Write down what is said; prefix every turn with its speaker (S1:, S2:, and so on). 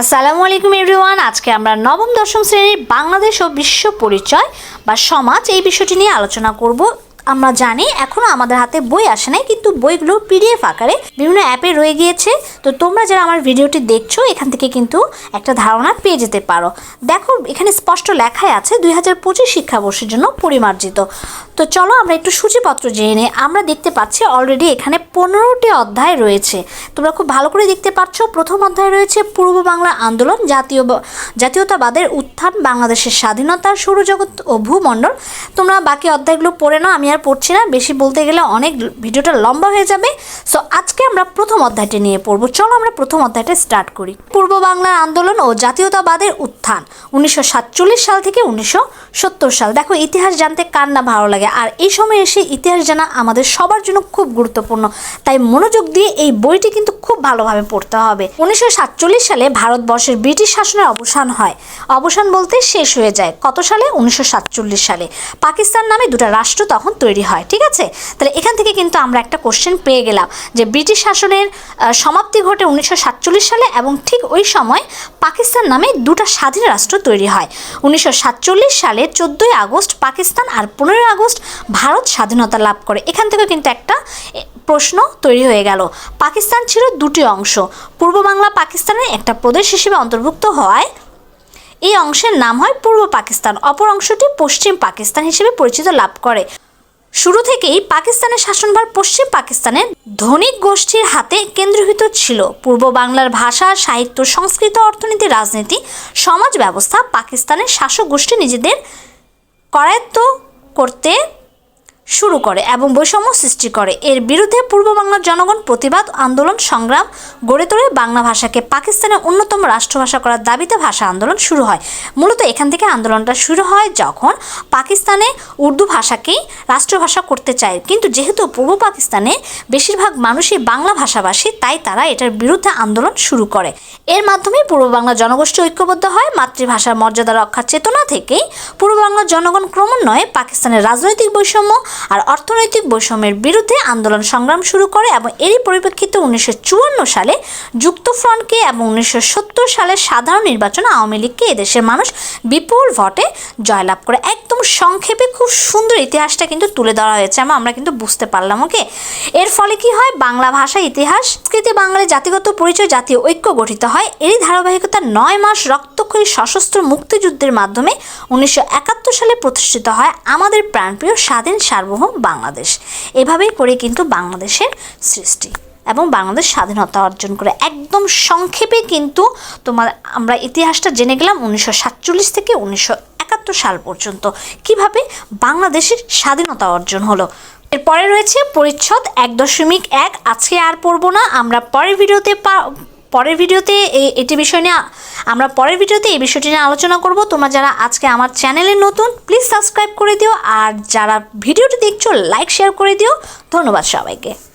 S1: আসসালামু আলাইকুম এভরিওয়ান। আজকে আমরা নবম, দশম শ্রেণির বাংলাদেশ ও বিশ্ব পরিচয় বা সমাজ এই বিষয়টি নিয়ে আলোচনা করব। আমরা জানি এখনও আমাদের হাতে বই আসে নাই, কিন্তু বইগুলো পিডিএফ আকারে বিভিন্ন অ্যাপে রয়ে গিয়েছে। তো তোমরা যারা আমার ভিডিওটি দেখছ, এখান থেকে কিন্তু একটা ধারণা পেয়ে যেতে পারো। দেখো, এখানে স্পষ্ট লেখায় আছে, দুই হাজার পঁচিশ শিক্ষাবর্ষের জন্য পরিমার্জিত। তো চলো আমরা একটু সূচিপত্র জেনে নিই। আমরা দেখতে পাচ্ছি অলরেডি এখানে পনেরোটি অধ্যায় রয়েছে। তোমরা খুব ভালো করে দেখতে পাচ্ছ প্রথম অধ্যায় রয়েছে পূর্ব বাংলা আন্দোলন, জাতীয় জাতীয়তাবাদের উত্থান, বাংলাদেশের স্বাধীনতা, সৌরজগৎ ও ভূমণ্ডল। তোমরা বাকি অধ্যায়গুলো পড়ে নাও, আমি আর পড়ছি না। বেশি বলতে গেলে অনেক ভিডিওটা লম্বা হয়ে যাবে। সো আজকে আমরা প্রথম অধ্যায়টি নিয়ে পড়ব। চলো আমরা প্রথম অধ্যায়টা স্টার্ট করি। পূর্ব বাংলার আন্দোলন ও জাতীয়তাবাদের উত্থান উনিশশো সাতচল্লিশ সাল থেকে উনিশশো সত্তর সাল। দেখো, ইতিহাস জানতে কার না ভালো লাগে? আর এই সময় এসে ইতিহাস জানা আমাদের সবার জন্য খুব গুরুত্বপূর্ণ। তাই মনোযোগ দিয়ে এই বইটি কিন্তু খুব ভালোভাবে পড়তে হবে। উনিশশো সাতচল্লিশ সালে ভারতবর্ষের ব্রিটিশ শাসনের অবসান হয়। অবসান বলতে শেষ হয়ে যায়। কত সালে? উনিশশো সাতচল্লিশ সালে। পাকিস্তান নামে দুটো রাষ্ট্র তখন তৈরি হয়, ঠিক আছে? তাহলে এখান থেকে কিন্তু আমরা একটা কোশ্চেন পেয়ে গেলাম যে ব্রিটিশ শাসনের সমাপ্তি ঘটে উনিশশো সাতচল্লিশ সালে এবং ঠিক ওই সময় পাকিস্তান নামে দুটো স্বাধীন রাষ্ট্র তৈরি হয়। উনিশশো সাতচল্লিশ সালে চোদ্দোই আগস্ট পাকিস্তান আর পনেরোই আগস্ট ভারত স্বাধীনতা লাভ করে। এখান থেকে কিন্তু একটা প্রশ্ন তৈরি হয়ে গেল। পাকিস্তান ছিল দুটি অংশ। পূর্ব বাংলা পাকিস্তানের একটা প্রদেশ হিসেবে অন্তর্ভুক্ত হওয়ায় এই অংশের নাম হয় পূর্ব পাকিস্তান। অপর অংশটি পশ্চিম পাকিস্তান হিসেবে পরিচিত লাভ করে। শুরু থেকেই পাকিস্তানের শাসনভার পশ্চিম পাকিস্তানের ধনিক গোষ্ঠীর হাতে কেন্দ্রীভূত ছিল। পূর্ব বাংলার ভাষা, সাহিত্য, সংস্কৃত, অর্থনীতি, রাজনীতি, সমাজ ব্যবস্থা পাকিস্তানের শাসক গোষ্ঠী নিজেদের করায়ত্ত করতে শুরু করে এবং বৈষম্য সৃষ্টি করে। এর বিরুদ্ধে পূর্ব বাংলার জনগণ প্রতিবাদ, আন্দোলন, সংগ্রাম গড়ে তোলে বাংলা ভাষাকে। পাকিস্তানের অন্যতম রাষ্ট্রভাষা করার দাবিতে ভাষা আন্দোলন শুরু হয়। মূলত এখান থেকে আন্দোলনটা শুরু হয় যখন পাকিস্তানে উর্দু ভাষাকেই রাষ্ট্রভাষা করতে চায়। কিন্তু যেহেতু পূর্ব পাকিস্তানে বেশিরভাগ মানুষই বাংলা ভাষাভাষী, তাই তারা এটার বিরুদ্ধে আন্দোলন শুরু করে। এর মাধ্যমে পূর্ব বাংলা জনগোষ্ঠী ঐক্যবদ্ধ হয়, মাতৃভাষার মর্যাদা রক্ষার চেতনা থেকেই। পূর্ব বাংলার জনগণ ক্রমান্বয়ে পাকিস্তানের রাজনৈতিক বৈষম্য আর অর্থনৈতিক বৈষম্যের বিরুদ্ধে আন্দোলন সংগ্রাম শুরু করে এবং এরই পরিপ্রেক্ষিতে উনিশশো চুয়ান্ন সালে যুক্তফ্রন্টকে এবং উনিশশো সত্তর সালের সাধারণ নির্বাচনে আওয়ামী লীগকে এদেশের মানুষ বিপুল ভোটে জয়লাভ করে। একদম সংক্ষেপে খুব সুন্দর ইতিহাসটা কিন্তু তুলে ধরা হয়েছে আমরা কিন্তু বুঝতে পারলাম, ওকে? এর ফলে কি হয়? বাংলা ভাষা ইতিহাস সংস্কৃতি বাঙালি জাতিগত পরিচয়, জাতীয় ঐক্য গঠিত হয়। এরই ধারাবাহিকতা নয় মাস রক্তক্ষয়ী সশস্ত্র মুক্তিযুদ্ধের মাধ্যমে উনিশশো একাত্তর সালে প্রতিষ্ঠিত হয় আমাদের প্রাণপ্রিয় স্বাধীন সার্বভৌম বাংলাদেশ। এভাবেই করে কিন্তু বাংলাদেশের সৃষ্টি এবং বাংলাদেশ স্বাধীনতা অর্জন করে। একদম সংক্ষেপে কিন্তু তোমার, আমরা ইতিহাসটা জেনে গেলাম উনিশশো সাতচল্লিশ থেকে উনিশশো একাত্তর সাল পর্যন্ত। কীভাবে? বাংলাদেশের স্বাধীনতা অর্জন হলো। এরপরে রয়েছে পরিচ্ছদ এক দশমিক এক। আজকে আর পড়ব না। আমরা পরের ভিডিওতে পরের ভিডিওতে এই এটি বিষয় নিয়ে আমরা পরের ভিডিওতে এই বিষয়টি নিয়ে আলোচনা করব। তোমরা যারা আজকে আমার চ্যানেলে নতুন প্লিজ সাবস্ক্রাইব করে দিও। আর যারা ভিডিওটি দেখছ লাইক শেয়ার করে দিও। ধন্যবাদ সবাইকে।